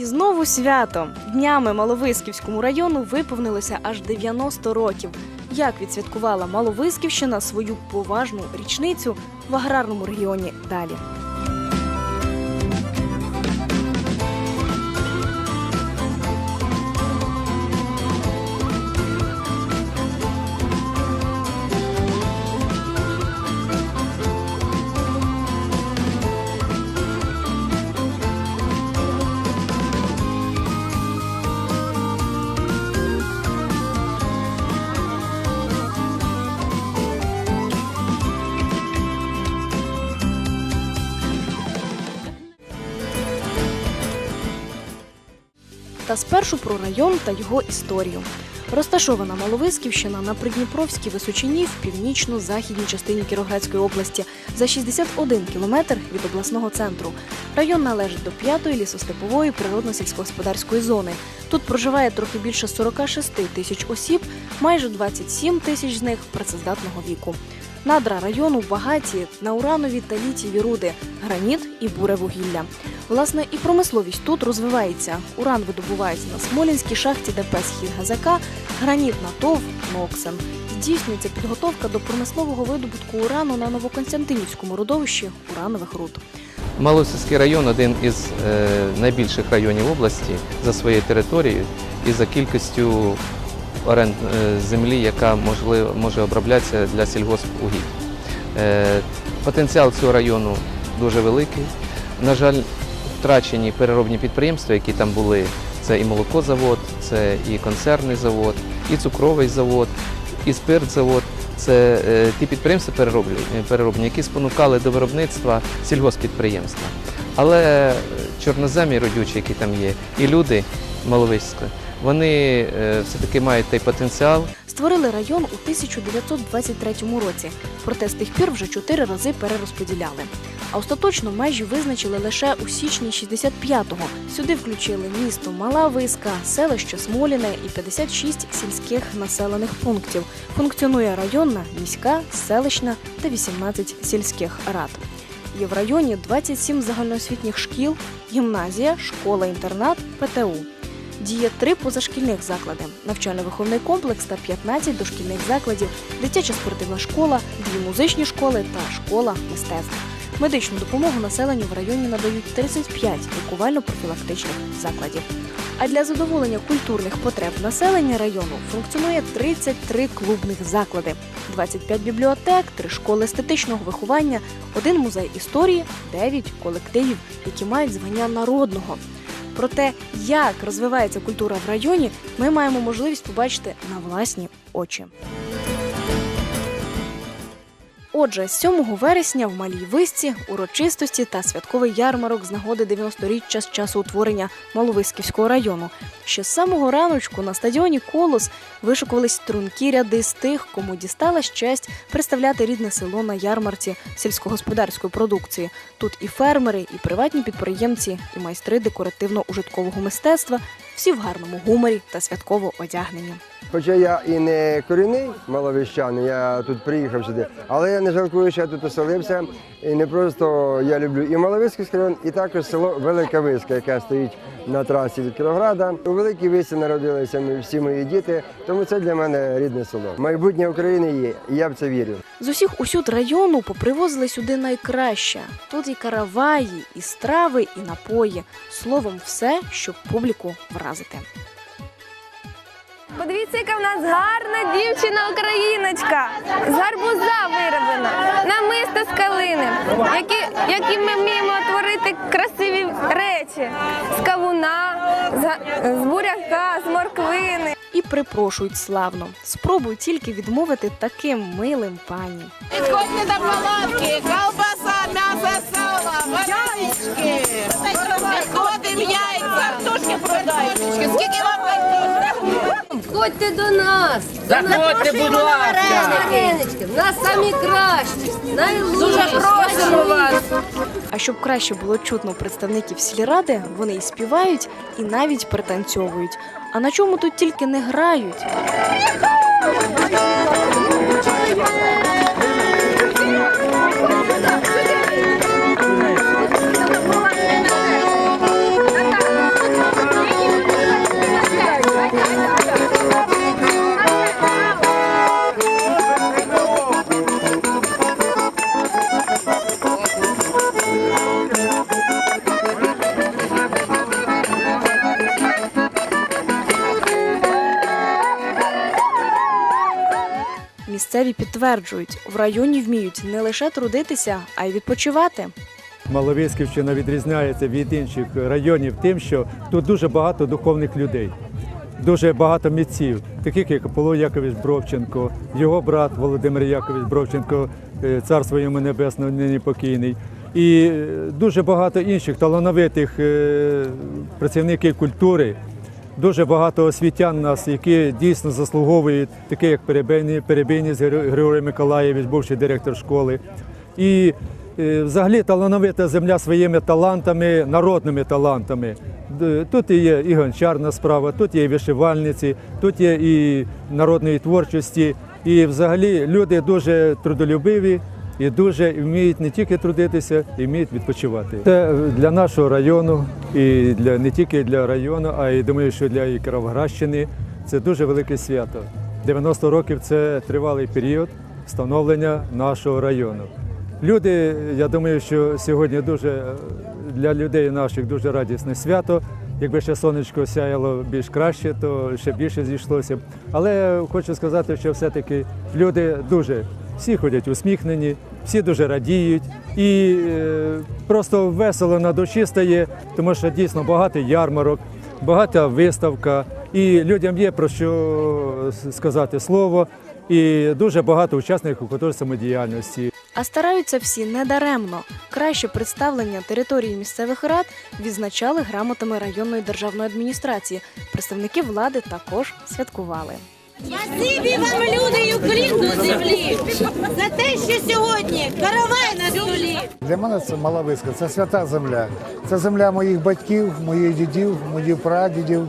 І знову свято. Днями Маловисківському району виповнилося аж 90 років. Як відсвяткувала Маловисківщина свою поважну річницю в аграрному регіоні далі. Та спершу про район та його історію. Розташована Маловисківщина на Придніпровській височині в північно-західній частині Кіровоградської області за 61 кілометр від обласного центру. Район належить до п'ятої лісостепової природно-сільськогосподарської зони. Тут проживає трохи більше 46 тисяч осіб, майже 27 тисяч з них працездатного віку. Надра району багаті на уранові та літієві руди, граніт і буре вугілля. Власне, і промисловість тут розвивається. Уран видобувається на Смолінській шахті ДП «Схід ГЗК», граніт на ТОВ «Ноксен». Здійснюється підготовка до промислового видобутку урану на Новоконстантинівському родовищі уранових руд. Малосільський район один із е, найбільших районів області за своєю територією і за кількістю оренд е, землі, яка може оброблятися для сільгоспугідь. Е, потенціал цього району дуже великий. На жаль, втрачені переробні підприємства, які там були. Це і молокозавод, це і консервний завод, і цукровий завод, і спиртзавод. Це е, ті підприємства е, переробні, які спонукали до виробництва сільгоспідприємства. Але е, чорноземі родючі, які там є, і люди маловиська, вони все-таки мають той потенціал, Створили район у 1923 році, проте з тих пір вже чотири рази перерозподіляли. А остаточно межі визначили лише у січні 65-го. Сюди включили місто Мала Виска, селище Смоліне і 56 сільських населених пунктів. Функціонує районна, міська, селищна та 18 сільських рад. Є в районі 27 загальноосвітніх шкіл, гімназія, школа-інтернат, ПТУ. Діє три позашкільних заклади: навчально-виховний комплекс та 15 дошкільних закладів, дитяча спортивна школа, дві музичні школи та школа мистецтв. Медичну допомогу населенню в районі надають 35 лікувально-профілактичних закладів. А для задоволення культурних потреб населення району функціонує 33 клубних заклади, 25 бібліотек, 3 школи естетичного виховання, один музей історії, 9 колективів, які мають звання народного. Про те, як розвивається культура в районі, ми маємо можливість побачити на власні очі. Отже, 7 вересня в Малій Висці урочистості та святковий ярмарок з нагоди 90-річчя з часу утворення Маловиськівського району. Ще з самого раночку на стадіоні Колос вишикувались стрункі ряди з тих, кому дісталась честь представляти рідне село на ярмарці сільськогосподарської продукції. Тут і фермери, і приватні підприємці, і майстри декоративно-ужиткового мистецтва, всі в гарному гуморі та святково одягнені. Хоча я і не корінний маловіщан, я тут приїхав сюди, але я не жалкую, що я тут оселився. І не просто я люблю і Маловиський район, і також село Велика Виска, яке стоїть на трасі від Кіровграда. У Великій Висі народилися ми всі мої діти, тому це для мене рідне село. Майбутнє України є, і я в це вірю. З усіх усюд району попривозили сюди найкраще. Тут і караваї, і страви, і напої. Словом, все, щоб публіку вразити. Подивіться, яка в нас гарна дівчина-україночка. З гарбуза вироблена, намисто з калини, які, які ми вміємо творити красиві речі з кавуна, з, з буряка, з морквини. І припрошують славно. Спробуй тільки відмовити таким милим пані. Підходьте до палатки, колбаса, м'ясо, сало, варенички. Підходимо яйця, артушки продають. Скільки вам картошки? Входьте до нас. Заходьте, будь ласка. Варенички. В нас самі кращі, найлучші. Дуже просимо вас. А щоб краще було чутно представників сільради, вони і співають, і навіть пританцьовують. А на чому тут тільки не грають? Місцеві підтверджують, в районі вміють не лише трудитися, а й відпочивати. Маловисківщина відрізняється від інших районів тим, що тут дуже багато духовних людей, дуже багато митців, таких як Аполло Якович Бровченко, його брат Володимир Якович Бровченко, е, царство йому небесне, нині покійний. І е, дуже багато інших талановитих е, працівників культури, дуже багато освітян нас, які дійсно заслуговують, такі як Перебійний, Перебійніс Григорій Миколаєвич, бувший директор школи. І е, взагалі талановита земля своїми талантами, народними талантами. Тут є і гончарна справа, тут є і вишивальниці, тут є і народної творчості. І взагалі люди дуже трудолюбиві і дуже вміють не тільки трудитися, і вміють відпочивати. Це для нашого району, і для не тільки для району, а й думаю, що для Кіровоградщини це дуже велике свято. 90 років це тривалий період становлення нашого району. Люди, я думаю, що сьогодні дуже для людей наших дуже радісне свято. Якби ще сонечко сяяло більш краще, то ще більше зійшлося. Але хочу сказати, що все-таки люди дуже всі ходять усміхнені, всі дуже радіють і е, просто весело на душі стає, тому що дійсно багато ярмарок, багата виставка, і людям є про що сказати слово, і дуже багато учасників художньої самодіяльності. А стараються всі недаремно. Краще представлення території місцевих рад відзначали грамотами районної державної адміністрації. Представники влади також святкували. Спасибі вам, люди, і землі, за те, що сьогодні каравай на столі. Для мене це Малависька, це свята земля. Це земля моїх батьків, моїх дідів, моїх прадідів.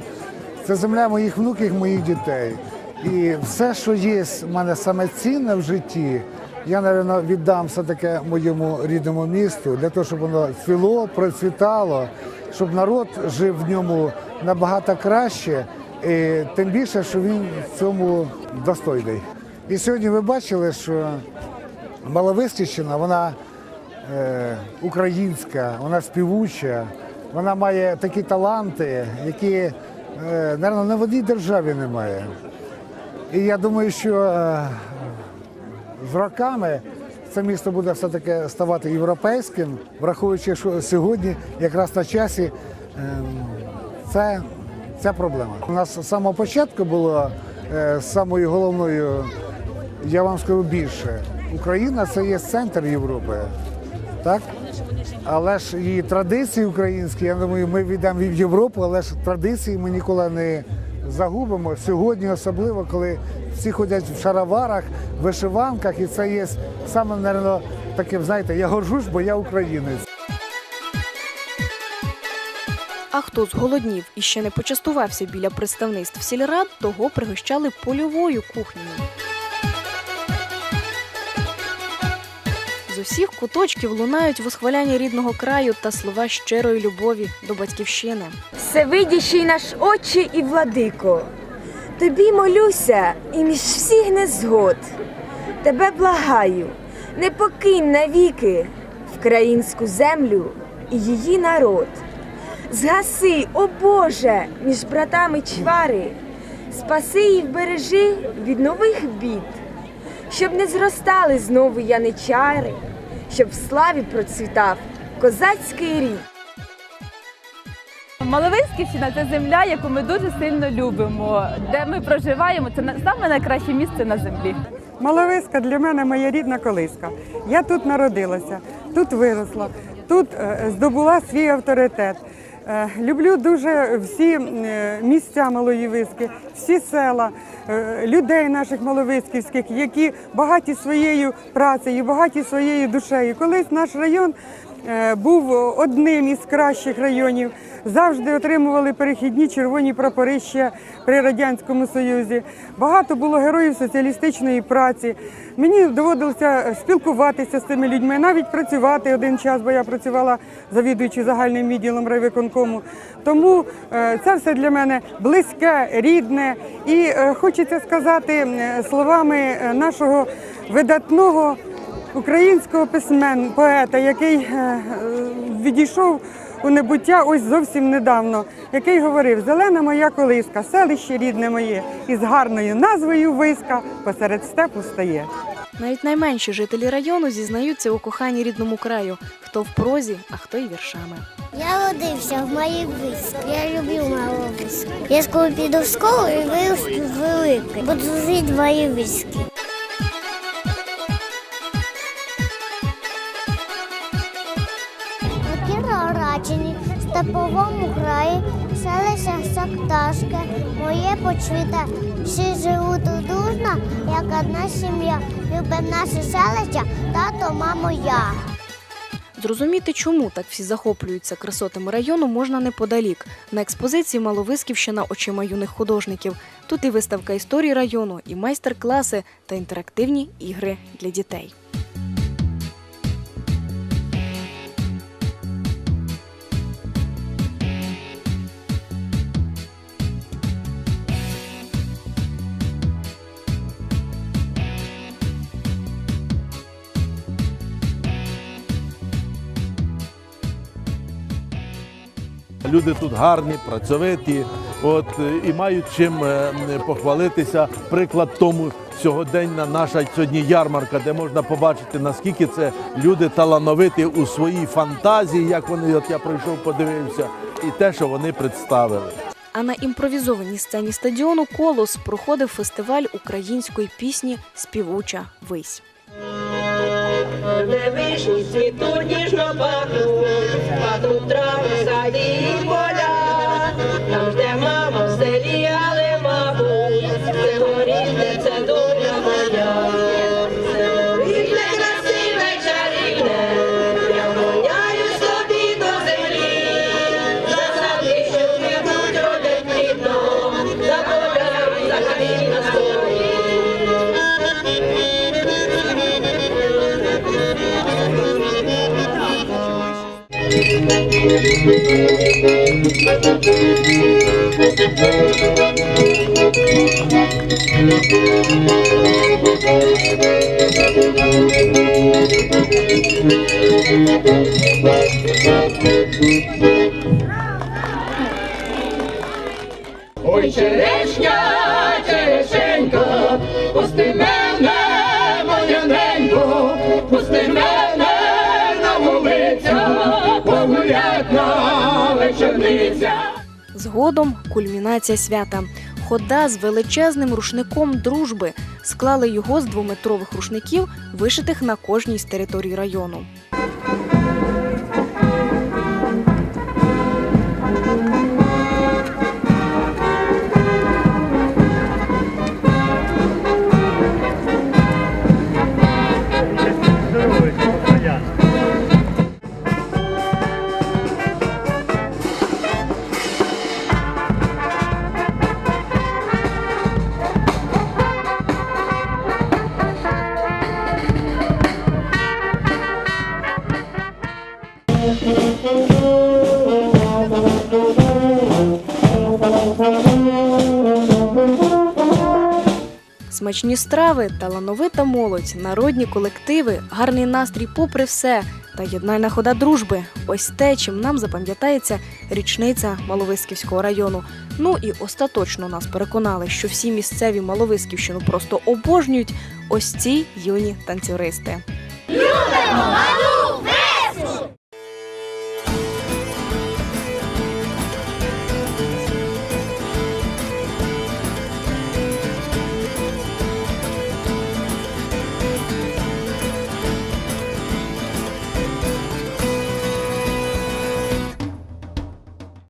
Це земля моїх внуків, моїх дітей. І все, що є в мене саме цінне в житті, я, мабуть, віддам все таке моєму рідному місту для того, щоб воно цвіло, процвітало, щоб народ жив в ньому набагато краще, і тим більше, що він в цьому достойний. І сьогодні ви бачили, що Маловистівщина, вона е, українська, вона співуча, вона має такі таланти, які, е, мабуть, не в одній державі немає. І я думаю, що е, з роками це місто буде все-таки ставати європейським, враховуючи, що сьогодні якраз на часі е, це, ця проблема. У нас з самого початку було е, самою головною, я вам скажу більше, Україна це є центр Європи. Так? Але ж і традиції українські, я думаю, ми віддамо в Європу, але ж традиції ми ніколи не загубимо. Сьогодні особливо, коли всі ходять в шароварах, вишиванках, і це є саме, мабуть, таким, знаєте, я горжусь, бо я українець. А хто зголоднів і ще не почастувався біля представництв сільрад, того пригощали польовою кухнею. З усіх куточків лунають восхваляння рідного краю та слова щирої любові до батьківщини. Всевидящий наш Отче і владико, тобі молюся і між всіх незгод. Тебе благаю, не покинь навіки вкраїнську землю і її народ. Згаси, о Боже, між братами чвари, спаси і вбережи від нових бід, щоб не зростали знову яничари, щоб в славі процвітав козацький рід. Маловиськівщина це земля, яку ми дуже сильно любимо, де ми проживаємо. Це на- саме найкраще місце на землі. Маловиська для мене моя рідна колиска. Я тут народилася, тут виросла, тут е, здобула свій авторитет. Е, Люблю дуже всі е, місця Малої Виски, всі села, е, людей наших маловисківських, які багаті своєю працею, багаті своєю душею. Колись наш район був одним із кращих районів. Завжди отримували перехідні червоні прапори ще при радянському союзі. Багато було героїв соціалістичної праці. Мені доводилося спілкуватися з цими людьми, навіть працювати один час, бо я працювала завідуючи загальним відділом райвиконкому. Тому е, це все для мене близьке, рідне. І е, хочеться сказати е, словами е, нашого видатного українського письмен, поета, який е, е, відійшов у небуття ось зовсім недавно, який говорив: Зелена моя колиска, селище рідне моє, із гарною назвою Виска посеред степу стає. Навіть найменші жителі району зізнаються у коханні рідному краю, хто в прозі, а хто й віршами. Я родився в моїй виску. Я люблю мою виску. Я скоро піду в школу і виросту великий. Буду жити в моїй. Сакташке, моє почвіте. Всі живуть дружно, як одна сім'я. Любимо наше селище, тато, мамо, я. Зрозуміти, чому так всі захоплюються красотами району, можна неподалік. На експозиції Маловисківщина очима юних художників. Тут і виставка історії району, і майстер-класи та інтерактивні ігри для дітей. Люди тут гарні, працьовиті, от і мають чим е, похвалитися. Приклад тому сьогоденна наша сьогодні ярмарка, де можна побачити наскільки це люди талановиті у своїй фантазії, як вони от я пройшов, подивився, і те, що вони представили. А на імпровізованій сцені стадіону Колос проходив фестиваль української пісні Співуча вись. Де вишні цвітуть ніжно пахнуть Ой, черешня, черешенька, пусти мене, Згодом кульмінація свята. Хода з величезним рушником дружби склали його з двометрових рушників, вишитих на кожній з територій району. Смачні страви, талановита молодь, народні колективи, гарний настрій попри все та єднальна хода дружби. Ось те, чим нам запам'ятається річниця Маловисківського району. Ну і остаточно нас переконали, що всі місцеві Маловисківщину просто обожнюють ось ці юні танцюристи. Любимо,